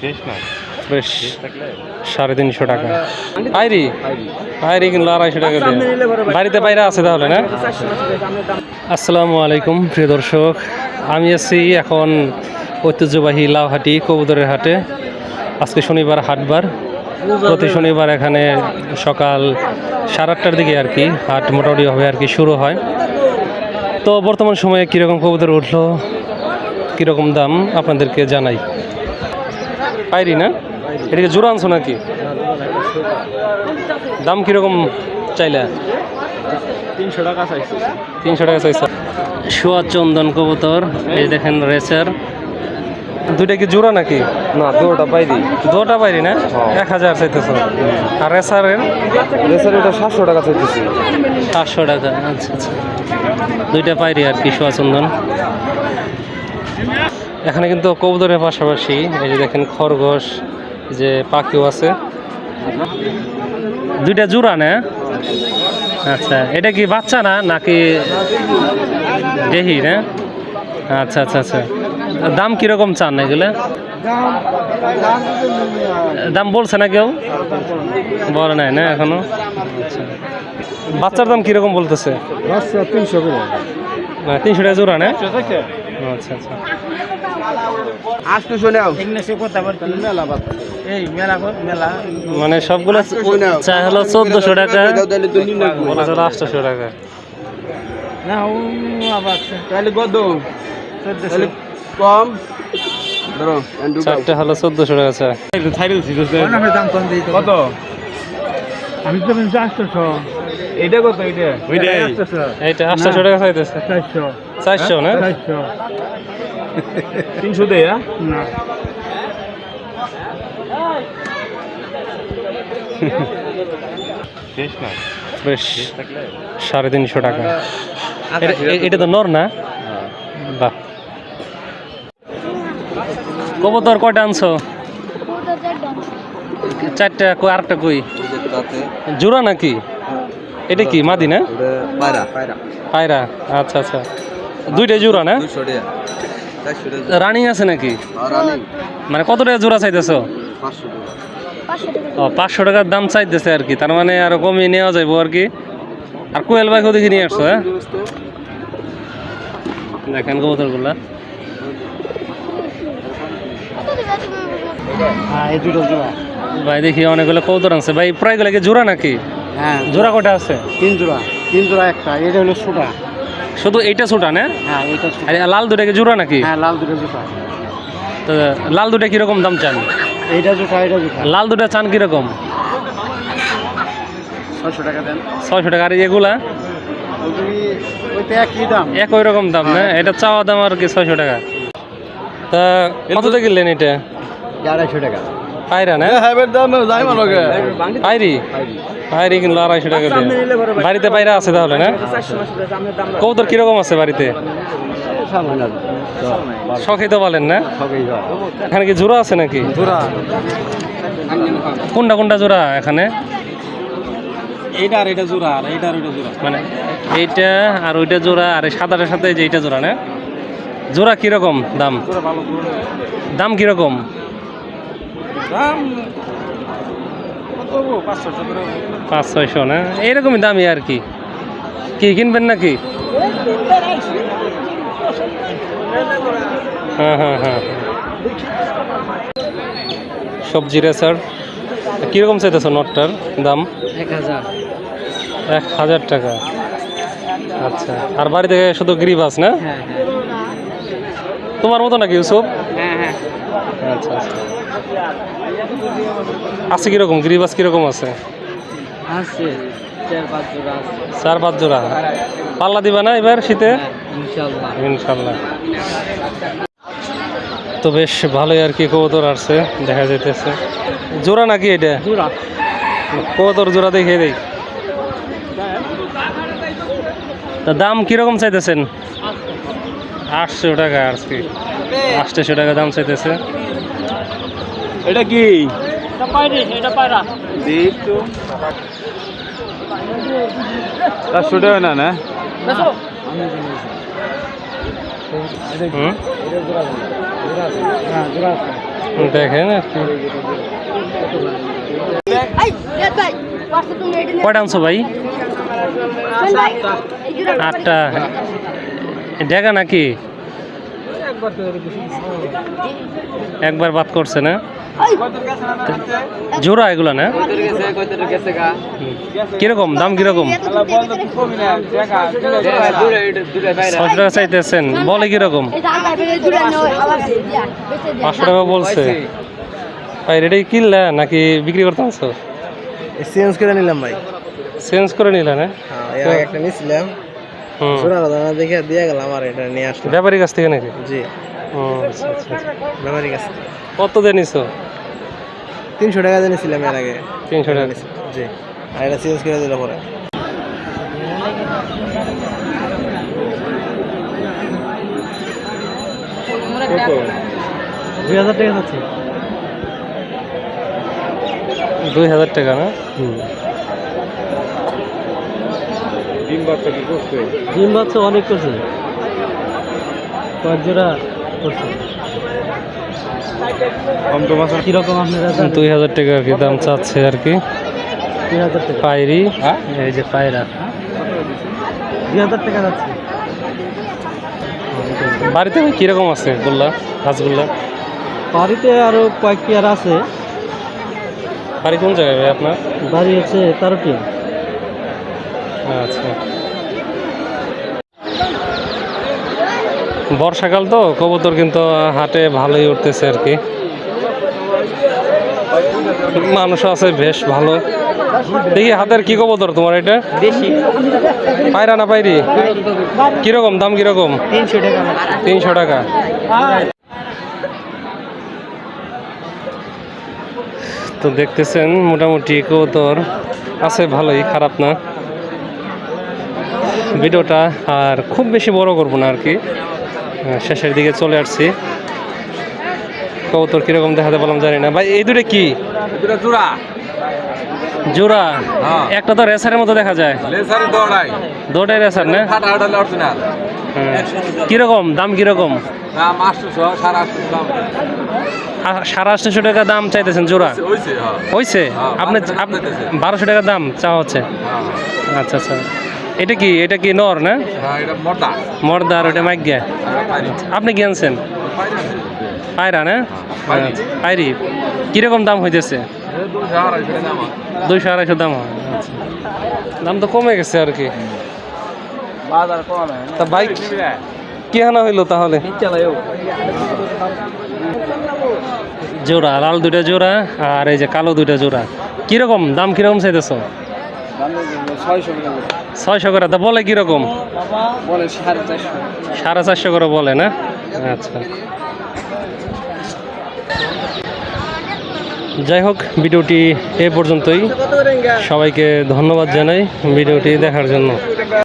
Fresh সাড়ে তিনশো টাকা। আইরি? আইরি। কিনলো আড়াইশো টাকা বাড়িতে বাইরে আছে তাহলে না? আসসালামু আলাইকুম প্রিয় দর্শক। আমি আছি এখন ঐতিহ্যবাহী লাউহাটি কবুতরের হাটে। আজকে শনিবার হাটবার। প্রতি শনিবার এখানে সকাল সাড়ে আটটার দিকে আর কি হাট মোটামুটি হবে আর কি শুরু হয়। তো বর্তমান সময়ে কীরকম কবুতর উঠল কীরকম দাম আপনাদেরকে জানাই। পাইরি না? এটাকে জোড়া আনছো নাকি? দাম কীরকম চাইলা? তিনশো টাকা চাইছি। তিনশো টাকা চাইছে। সোয়া চন্দন কবুতর এই দেখেন রেসার। দুইটা কি জোড়া নাকি? না দুটা বাইরে দুটা বাইরি না? এক হাজার চাইতেছ। আর রেসারের? রেসার এটা সাতশো টাকা চাইতেছি। সাতশো টাকা আচ্ছা আচ্ছা। দুইটা পাইরি আর কি সোয়া চন্দন। এখানে কিন্তু কবুতরের পাশাপাশি এই যে দেখেন খরগোশ যে পাখিও আছে। দুইটা জোড়া না? আচ্ছা এটা কি বাচ্চা না নাকি দেহি না? আচ্ছা আচ্ছা আচ্ছা। দাম কীরকম চান এগুলো? দাম বলছে না কেউ? বলে নাই না এখনও? আচ্ছা। বাচ্চার দাম কীরকম বলতেছে? তিনশো মানে তিনশো টাকা জোড়া না? আচ্ছা আচ্ছা। আসতে শোনাও। মেলা বাদ। এই মেলা কর মেলা। মানে সবগুলো চাই হলো চোদ্দশো টাকা। আটশোশো টাকা। তাহলে কত? কম। হলো চোদ্দশো টাকা চা। দাম কম দিই কত? আমি তো আটশোশো। এটা কত এটা ওইটাই আটশোশো। টাকা চাইতেছে চারশো না? চারশো। তিনশো দেয় না। ফ্রেশ সাড়ে তিনশো টাকা। এটা- তো নর না? বাহ। কবুতর কয়টা আনছো? চারটা কই আরেকটা কই? জোড়া নাকি? এটা কি মাদি না? পায়রা পায়রা। পায়রা। আচ্ছা আচ্ছা। দুইটাই জোড়া না? রানিং আছে নাকি? মানে কত টাকা জোড়া চাইতেছো? ও পাঁচশো টাকার দাম চাইতেছে আর কি তার মানে আরও কমিয়ে নেওয়া যাব আর কি। আর কোয়েল বাইক ওদিকে নিয়ে আসছো হ্যাঁ? দেখেন কবুতরগুলা। হ্যাঁ ভাই দেখি অনেকগুলো কবুতর আছে ভাই প্রায়গুলো কি জোড়া নাকি? হ্যাঁ। জোড়া কটা আছে? তিন জোড়া তিন জোড়া একটা এটা হলো ছোটা শুধু এইটা ছোটা না? হ্যাঁ এটা আর লাল দুটা কি জোড়া নাকি? হ্যাঁ লাল দুটো জোড়া। তো লাল দুটা কীরকম দাম চান? এইটা জোড়া এটা জোড়া। লাল দুটা চান কীরকম? ছয়শো টাকা দেন। ছয়শো টাকা আর এগুলা? ওগুলি ওইটা একই দাম। একই রকম দাম না? এটা চাওয়া দাম আর কি ছয়শো টাকা। তা কতটা কিনলেন এটা? আড়াইশো টাকা। পায়রা না? দাম যাই মানকে পায়রি। পায়রি কিনলো আড়াইশো টাকা দিয়ে। বাড়িতে পায়রা আছে তাহলে না? কবুতর কীরকম আছে বাড়িতে? শখে তো বলেন না? এখানে কি জোড়া আছে নাকি? কোনটা কোনটা জোড়া এখানে? এইটা আর এটা জোড়া আর এইটা আর ওইটা জোড়া। মানে এইটা আর ওইটা জোড়া আর সাদাটার সাথে যে এইটা জোড়া না? জোড়া কীরকম দাম? দাম কীরকম? দাম পাঁচ ছয়শো না? এইরকমই দামি আর কি। কি কিনবেন নাকি? হ্যাঁ হ্যাঁ হ্যাঁ। সবজি রেসার কীরকম চাইতেছ নটটার দাম? এক হাজার। এক হাজার টাকা। আচ্ছা আর বাড়ি থেকে শুধু গ্রিবাস না? হ্যাঁ। তোমার মতো নাকি ইউসুফ? হ্যাঁ হ্যাঁ। আচ্ছা আচ্ছা। আছে কীরকম? গ্রিবাস কীরকম আছে? আছে চার পাঁচ জোড়া চার পাঁচ জোড়া। পাল্লা দিবা না এবার শীতে? ইনশাল্লাহ। ইনশাল্লাহ। তো বেশ ভালোই আর কি কবুতর আসছে দেখা যাইতেছে। জোড়া নাকি এটা? জোড়া। কবুতর জোড়া দেখে দেই। তা দাম কীরকম চাইতেছেন? আটশো টাকা আর কি। আটশোশো টাকা দাম চাইতেছে। এটা কি? চারশো টাকা না না? হ্যাঁ দেখেন আর কি। এই রেড ভাই পাঁচটা তুমি রেডি কয়টা আনছো ভাই? আটটা। ডেকা নাকি? একবার বাদ করছে না? জোড়া এগুলো না? কীরকম দাম কীরকম? ছশো টাকা চাইতেছেন বলে কীরকম? পাঁচশো টাকা বলছে। ভাই রেডি কিনলে নাকি বিক্রি করতে চেঞ্জ করে নিলাম ভাই। চেঞ্জ করে নিলাম হ্যাঁ একটা নিয়েছিলাম। সোনার দানা দেখে দিয়ে গেলাম আর এটা নিয়ে আসলাম। ব্যাপারীর কাছ থেকে নাকি? জি। ও আচ্ছা আচ্ছা আচ্ছা। কাছে কত দিয়ে নিছো? তিনশো টাকা দিয়ে নিয়েছিলাম এর আগে। তিনশো টাকা। জি। আর এটা চেঞ্জ করে দিল পরে। দুই হাজার টাকা যাচ্ছে। দুই হাজার টাকা না? ডিম বাচ্চা কি করছে? ডিম বাচ্চা অনেক করছে। কয়েক জোড়া করছে। কীরকম আপনারা দুই হাজার টাকা কি দাম চাচ্ছে আর কি? দুই হাজার টাকা। পায়রি হ্যাঁ? এই যে পায়রা। দুই হাজার টাকা যাচ্ছে। বাড়িতে কীরকম আছে গোল্লা গাছগুল্লা বাড়িতে আরও কয়েক পেয়ার আছে। বাড়ি কোন জায়গায় আপনার? বাড়ি হচ্ছে তেরোটি আচ্ছা। বর্ষাকাল তো কবুতর কিন্তু হাটে ভালোই উঠতেছে আর কি। মানুষ আছে বেশ ভালো। দেখি হাতের কি কবুতর তোমার এটা? বেশি পায়রা না পাইরি কীরকম দাম কীরকম? তিনশো টাকা। তিনশো টাকা। তো দেখতেছেন মোটামুটি কবুতর আছে ভালোই খারাপ না। ভিডিওটা আর খুব বেশি বড় করব না আর কি। শেষের দিকে চলে আসছি। কবুতর কীরকম দেখাতে পারলাম জানি না। ভাই এই দুটো কি? জোড়া। জোড়া? হ্যাঁ। একটা তো রেসারের মতো দেখা যায়। দৌড়াই। রেসার না? হ্যাঁ। কীরকম? দাম কীরকম? সাড়ে আটশোশো টাকা দাম চাইতেছেন জোড়া? হয়েছে হ্যাঁ। আপনি বারোশো টাকা দাম চাওয়া হচ্ছে? আচ্ছা আচ্ছা। এটা কি এটা কি নর না? হ্যাঁ এটা মোটা মর্দা আর ওটা মাইক গিয়া আপনি কি আনছেন? পায়রা না? পায়রি। কীরকম দাম হইতেছে? দুইশো আড়াইশো দাম হয়। আচ্ছা। দাম তো কমে গেছে আর কি। তা বাইক কি হইল তাহলে? জোড়া লাল দুইটা জোড়া আর এই যে কালো দুইটা জোড়া। কীরকম দাম কীরকম চাইতেছ? ছয়শো করে তা বলে কীরকম? বলে সাড়ে চারশো। সাড়ে চারশো করে বলে না? আচ্ছা। যাই হোক ভিডিওটি এ পর্যন্তই। সবাইকে ধন্যবাদ জানাই ভিডিওটি দেখার জন্য।